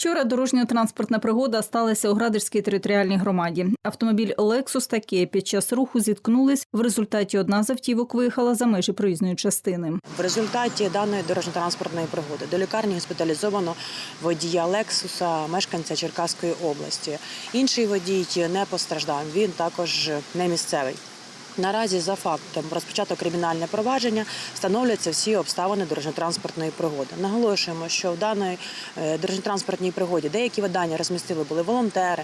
Вчора дорожньо-транспортна пригода сталася у Градерській територіальній громаді. Автомобіль Lexus та Kia під час руху зіткнулись. В результаті одна з автівок виїхала за межі проїзної частини. В результаті даної дорожньо-транспортної пригоди до лікарні госпіталізовано водія Лексуса, мешканця Черкаської області. Інший водій не постраждав. Він також не місцевий. Наразі за фактом розпочато кримінальне провадження встановлюються всі обставини дорожньо-транспортної пригоди. Наголошуємо, що в даної е, дорожньо-транспортній пригоді деякі видання розмістили були волонтери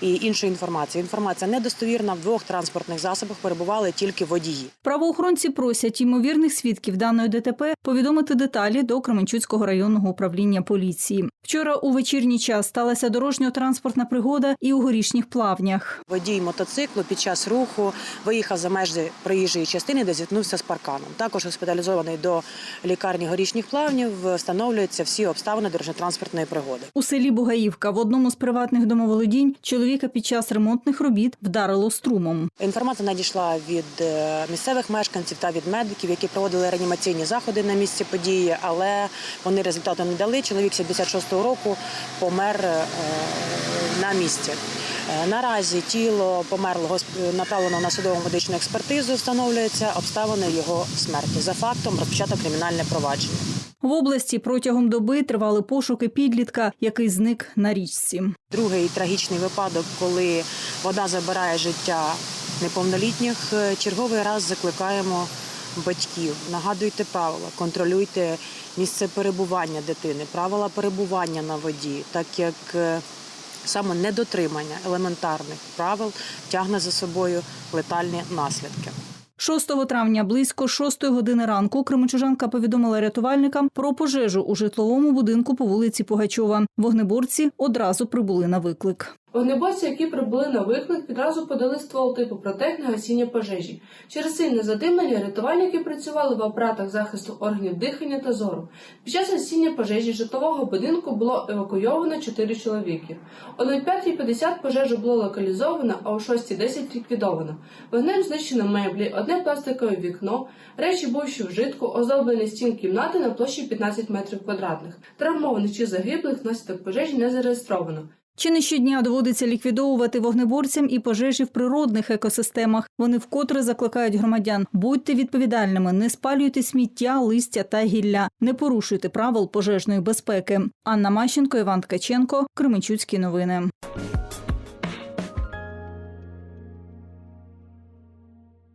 і іншу інформацію. Інформація недостовірна. В двох транспортних засобах перебували тільки водії. Правоохоронці просять ймовірних свідків даної ДТП повідомити деталі до Кременчуцького районного управління поліції. Вчора у вечірній час сталася дорожньо-транспортна пригода і у горішніх плавнях. Водій мотоциклу під час руху виїхав за межі проїжджої частини, де зіткнувся з парканом. Також госпіталізований до лікарні горішніх плавнів. Встановлюються всі обставини дорожньо-транспортної пригоди. У селі Бугаївка в одному з приватних домоволодінь чоловіка під час ремонтних робіт вдарило струмом. Інформація надійшла від е, місцевих мешканців та від медиків, які проводили реанімаційні заходи на місці події, але вони результату не дали. Чоловік 76-го року помер е, на місці. Е, Наразі тіло померлого направлено на судово медичну експертизу. Встановлюються обставини його смерті. За фактом розпочато кримінальне провадження. В області протягом доби тривали пошуки підлітка, який зник на річці. Другий трагічний випадок, коли вода забирає життя неповнолітніх. Е, Черговий раз закликаємо батьків. Нагадуйте правила, контролюйте місце перебування дитини, правила перебування на воді, так як е, саме недотримання елементарних правил тягне за собою летальні наслідки. 6 травня близько 6 години ранку кременчужанка повідомила рятувальникам про пожежу у житловому будинку по вулиці Пугачова. Вогнеборці одразу прибули на виклик. Вогнеборці, які прибули на виклик, відразу подали ствол типу протек на гасіння пожежі. Через сильне задимлення рятувальники працювали в апаратах захисту органів дихання та зору. Під час гасіння пожежі житлового будинку було евакуйовано 4 чоловіки. О 05.50 пожежу було локалізовано, а о 6.10 ліквідовано. Вогнем знищено меблі, одне пластикове вікно, речі бувші вжитку, оздоблені стін кімнати на площі 15 метрів квадратних. Травмованих чи загиблих внаслідок пожежі не зареєстровано. Чи не щодня доводиться ліквідовувати вогнеборцям і пожежі в природних екосистемах? Вони вкотре закликають громадян: будьте відповідальними, не спалюйте сміття, листя та гілля, не порушуйте правил пожежної безпеки. Анна Мащенко, Іван Ткаченко, Кременчуцькі новини.